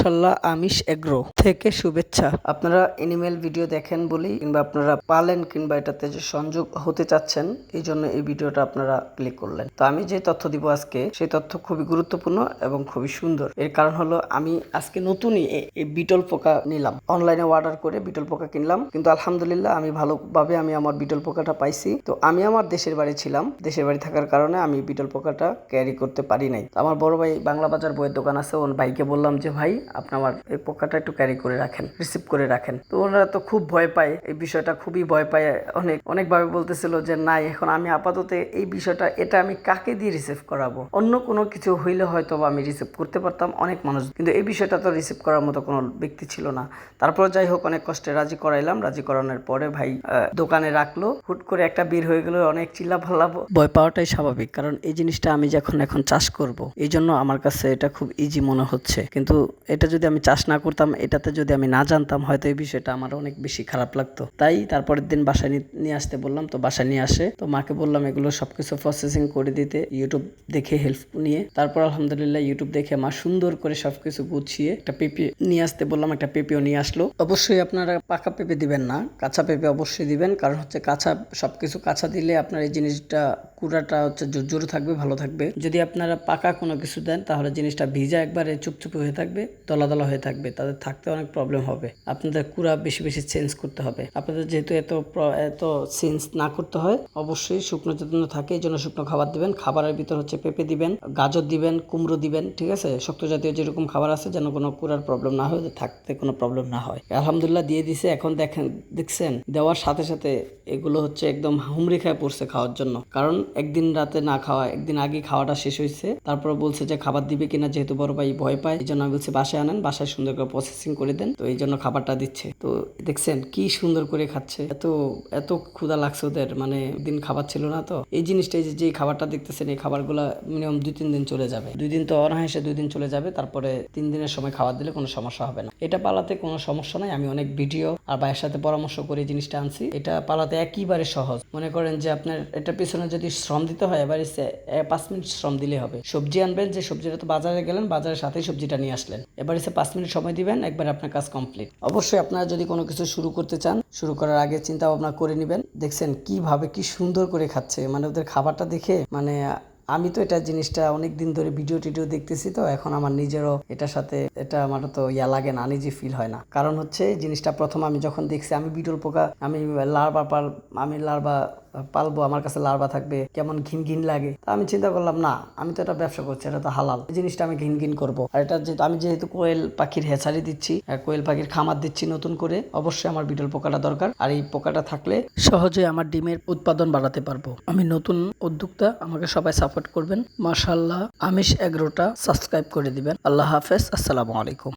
মাশাল্লাহ আমিষ এগ্রো থেকে শুভেচ্ছা। আপনারা এনিমেল ভিডিও দেখেন বলেই কিংবা আপনারা পালেন কিংবা এটাতে যে সংযোগ হতে চাচ্ছেন, এই জন্য এই ভিডিওটা আপনারা ক্লিক করলেন। তো আমি যে তথ্য দিব আজকে, সেই তথ্য খুবই গুরুত্বপূর্ণ এবং খুবই সুন্দর। এর কারণ হলো আমি আজকে নতুনই এই বিটল পোকা নিলাম। অনলাইনে অর্ডার করে বিটল পোকা কিনলাম। কিন্তু আলহামদুলিল্লাহ আমি ভালোভাবে আমি আমার বিটল পোকাটা পাইছি। তো আমি আমার দেশের বাড়ি ছিলাম। দেশের বাড়ি থাকার কারণে আমি বিটল পোকাটা ক্যারি করতে পারি নাই। আমার বড় ভাই বাংলা বাজার বইয়ের দোকান আছে। ওর ভাইকে বললাম যে, ভাই আপনি আমার এই পোকাটা একটু ক্যারি করে রাখেন রিসিভ করে রাখেন। তো ওনারা তো খুব ভয় পায়, এই বিষয়টা খুবই ভয় পায়। অনেক, অনেকভাবে বলতেছিল যে নাই এখন আমি আপাতত এই বিষয়টা, এটা আমি কাকে দিয়ে রিসিভ করাবো? অন্য কোনো কিছু হইলে হয়তো আমি রিসিভ করতে পারতাম অনেক মানুষ, কিন্তু এই বিষয়টা তো রিসিভ করার মতো কোনো ব্যক্তি ছিল না। তারপর যাই হোক, অনেক কষ্টে রাজি করাইলাম। রাজি করানোর পরে ভাই দোকানে রাখল। হুট করে একটা বের হয়ে গেল, অনেক চিল্লা ফাল্লাবো ভয় পাওয়াটাই স্বাভাবিক, কারণ এই জিনিসটা আমি যখন এখন চাষ করব, এই জন্য আমার কাছে এটা খুব ইজি মনে হচ্ছে। কিন্তু এটা যদি আমি চাষ না করতাম, এটাতে যদি আমি না জানতাম, হয়তো এই বিষয়টা আমার অনেক বেশি খারাপ লাগতো। তাই তারপরের দিন বাসায় নিয়ে আসতে বললাম, তো বাসায় নিয়ে আসে। তো মাকে বললাম, এগুলো সবকিছু প্রসেসিং করে দিতে ইউটিউব দেখে হেল্প নিয়ে। তারপর আলহামদুলিল্লাহ ইউটিউব দেখে মা সুন্দর করে সবকিছু গুছিয়ে একটা পেঁপে নিয়ে আসতে বললাম, একটা পেঁপেও নিয়ে আসলো। অবশ্যই আপনারা পাকা পেঁপে দিবেন না, কাঁচা পেঁপে অবশ্যই দিবেন, কারণ হচ্ছে কাঁচা, সবকিছু কাঁচা দিলে আপনার এই জিনিসটা, কুড়াটা হচ্ছে জোর থাকবে, ভালো থাকবে। যদি আপনারা পাকা কোনো কিছু দেন, তাহলে জিনিসটা ভিজা একবারে চুপচুপ হয়ে থাকবে। দলা দলা হয়ে থাকবে, তাদের থাকতে অনেক প্রবলেম হবে। আপনাদের কুড়া বেশি বেশি চেঞ্জ করতে হবে। আপনাদের যেহেতু এত এত চেঞ্জ না করতে হয়, অবশ্যই শুকনো চেতনা থাকে, এই জন্য শুকনো খাবার দিবেন। খাবারের ভিতর হচ্ছে পেঁপে দিবেন, গাজর দিবেন, কুমড়ো দিবেন, ঠিক আছে? শক্ত জাতীয় যেরকম খাবার আছে, যেন কোনো কুড়ার প্রবলেম না হয়, থাকতে কোনো প্রবলেম না হয়। আলহামদুলিল্লাহ দিয়ে দিছে, এখন দেখেন, দেখছেন? দেওয়ার সাথে সাথে এগুলো হচ্ছে একদম হুমড়ি খায় পড়ছে খাওয়ার জন্য। কারণ একদিন রাতে না খাওয়া, একদিন আগে খাওয়াটা শেষ হয়েছে। তারপর বলছে যে খাবার দিবে কিনা, যেহেতু বড় ভাই ভয় পায়, এই জন্য আমি বলছি বাসায় আনেন বাসায় সুন্দর করে প্রসেসিং করে দেন। তো এই জন্য খাবারটা দিচ্ছে। তো দেখছেন কি সুন্দর করে খাচ্ছে। এত এত ক্ষুধা লাগছে ওদের মানে দিন খাবার ছিল না তো। এই জিনিসটা যে যে খাবারটা দেখতেছেন, এই খাবারগুলো মিনিমাম দুই, তিন দিন চলে যাবে। দুই দিন তো অনায়াসে দুই দিন চলে যাবে, তারপরে তিন দিনের সময় খাবার দিলে কোনো সমস্যা হবে না। এটা পালাতে কোনো সমস্যা নাই। আমি অনেক ভিডিও আর ভাইয়ের সাথে পরামর্শ করে জিনিসটা আনছি। এটা পালাতে একেবারে সহজ। মনে করেন যে, আপনার এটা পিছনে যদি শ্রম দিতে হয়, এবার পাঁচ মিনিট শ্রম দিলে হবে। সবজি আনবেন, যে সবজিটা তো বাজারে গেলেন, বাজারের সাথেই সবজিটা নিয়ে আসলেন। এবার এসে পাঁচ মিনিট সময় দিবেন, একবার আপনার কাজ কমপ্লিট অবশ্যই আপনারা যদি কোনো কিছু শুরু করতে চান, শুরু করার আগে চিন্তা ভাবনা করে নেবেন। দেখছেন কীভাবে কি সুন্দর করে খাচ্ছে। মানে ওদের খাবারটা দেখে মানে আমি তো এটা জিনিসটা অনেক দিন ধরে ভিডিও টিডিও দেখতেছি তো, এখন আমার নিজেরও এটার সাথে এটা আমার তো ইয়া লাগে না, নিজে ফিল হয় না। কারণ হচ্ছে, জিনিসটা প্রথম আমি যখন দেখছি, আমি বিটল পোকা, আমি লার্বা পাল, আমি লার্বা পালবো, আমার কাছে লার্বা থাকবে, কেমন ঘিন ঘিন লাগে। তা আমি চিন্তা করলাম, না, আমি তো এটা ব্যবসা করছি, এটা তো হালাল। এই জিনিসটা আমি ঘিন ঘিন করব। আর এটা যেহেতু, আমি যেহেতু কোয়েল পাখির হেঁচারি দিচ্ছি কোয়েল পাখির খামার দিচ্ছি নতুন করে, অবশ্যই আমার বিটল পোকাটা দরকার। আর এই পোকাটা থাকলে সহজে আমার ডিমের উৎপাদন বাড়াতে পারব। আমি নতুন উদ্যোক্তা, আমাকে সবাই সাপোর্ট করবেন। মাশাল্লাহ আমিষ এগ্রোটা সাবস্ক্রাইব করে দিবেন। আল্লাহ হাফেজ, আসসালামু আলাইকুম।